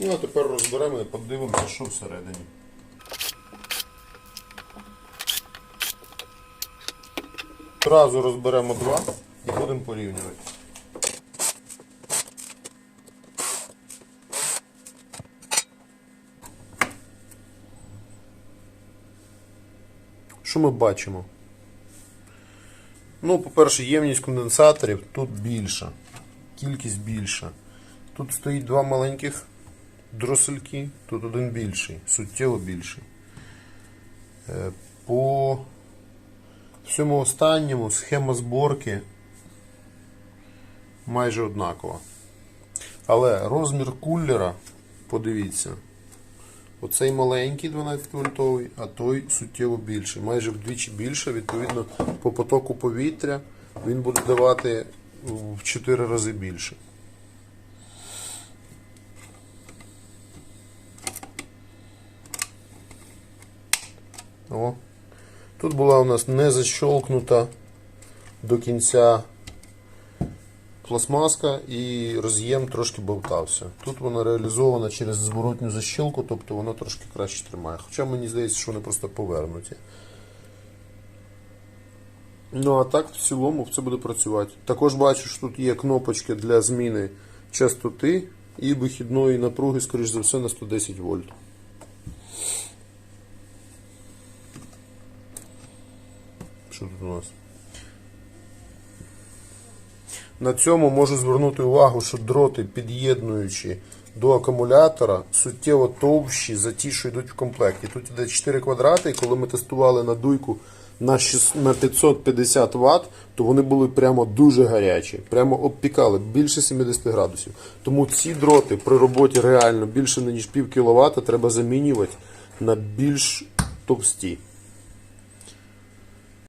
Ну, а тепер розберемо і подивимося, що всередині. Одразу розберемо два і будемо порівнювати. Що ми бачимо? Ну, по-перше, ємність конденсаторів тут більша, кількість більша. Тут стоїть два маленьких дросельки, тут один більший, суттєво більший. Е, По всьому останньому схема зборки майже однакова. Але розмір кулера, подивіться, оцей маленький 12 вольтовий, а той суттєво більший. Майже вдвічі більше, відповідно, по потоку повітря він буде давати в 4 рази більше. О. Тут була у нас не защолкнута до кінця пластмаска і роз'єм трошки болтався. Тут вона реалізована через зворотню защілку, тобто вона трошки краще тримає. Хоча мені здається, що вони просто повернуті. Ну а так в цілому це буде працювати. Також бачу, що тут є кнопочки для зміни частоти і вихідної напруги, скоріш за все, на 110 вольт. Що тут у нас? На цьому можу звернути увагу, що дроти, під'єднуючи до акумулятора, суттєво товщі за ті, що йдуть в комплекті. Тут іде 4 квадрати, і коли ми тестували на дуйку на, 6, на 550 Вт, то вони були прямо дуже гарячі, прямо обпікали більше 70 градусів. Тому ці дроти при роботі реально більше ніж пів кіловата треба замінювати на більш товсті.